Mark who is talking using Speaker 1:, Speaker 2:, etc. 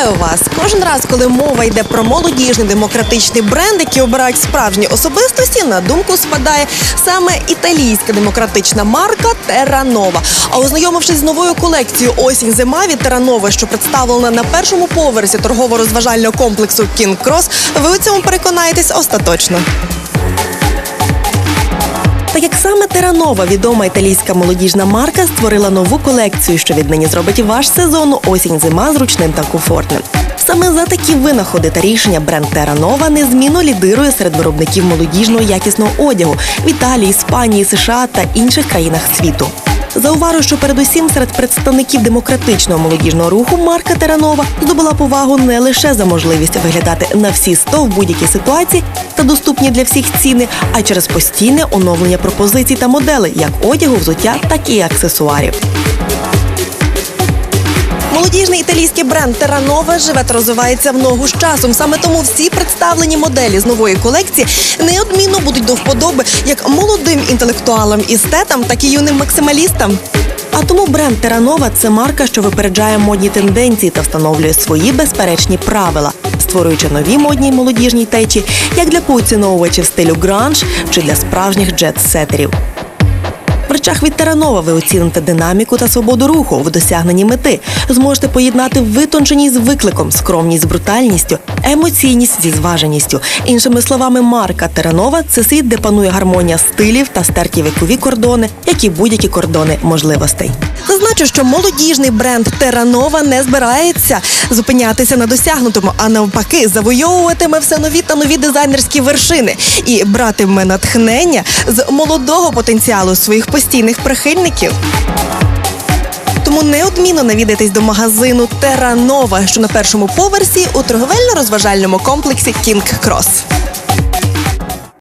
Speaker 1: Вітаю вас! Кожен раз, коли мова йде про молодіжний демократичний бренд, який обирають справжні особистості, на думку спадає саме італійська демократична марка Терранова. А ознайомившись з новою колекцією осінь зима від Терранова, що представлена на першому поверсі торгово-розважального комплексу King Cross, ви у цьому переконаєтесь остаточно. Так як саме Теранова, відома італійська молодіжна марка, створила нову колекцію, що віднині зробить ваш сезон осінь-зима зручним та комфортним. Саме за такі винаходи та рішення бренд Теранова незмінно лідирує серед виробників молодіжного якісного одягу в Італії, Іспанії, США та інших країнах світу. Зауважу, що передусім серед представників демократичного молодіжного руху марка Теранова здобула повагу не лише за можливість виглядати на всі сто в будь-якій ситуації та доступні для всіх ціни, а через постійне оновлення пропозицій та моделей як одягу, взуття, так і аксесуарів. Молодіжний італійський бренд Терранова живе та розвивається в ногу з часом. Саме тому всі представлені моделі з нової колекції неодмінно будуть до вподоби як молодим інтелектуалам істетам, так і юним максималістам. А тому бренд Терранова це марка, що випереджає модні тенденції та встановлює свої безперечні правила, створюючи нові модні й молодіжні течії, як для поціновувачів стилю гранж чи для справжніх джет-сетерів. В речах від Таранова ви оціните динаміку та свободу руху в досягненні мети. Зможете поєднати витонченість з викликом, скромність з брутальністю, емоційність зі зваженістю. Іншими словами, марка Таранова це світ, де панує гармонія стилів та стерті вікові кордони, як і будь-які кордони можливостей. Зазначу, що молодіжний бренд Теранова не збирається зупинятися на досягнутому, а навпаки, завойовуватиме все нові та нові дизайнерські вершини і братиме натхнення з молодого потенціалу своїх постійних прихильників. Тому неодмінно навідайтесь до магазину Теранова, що на першому поверсі у торговельно-розважальному комплексі Кінг Крос.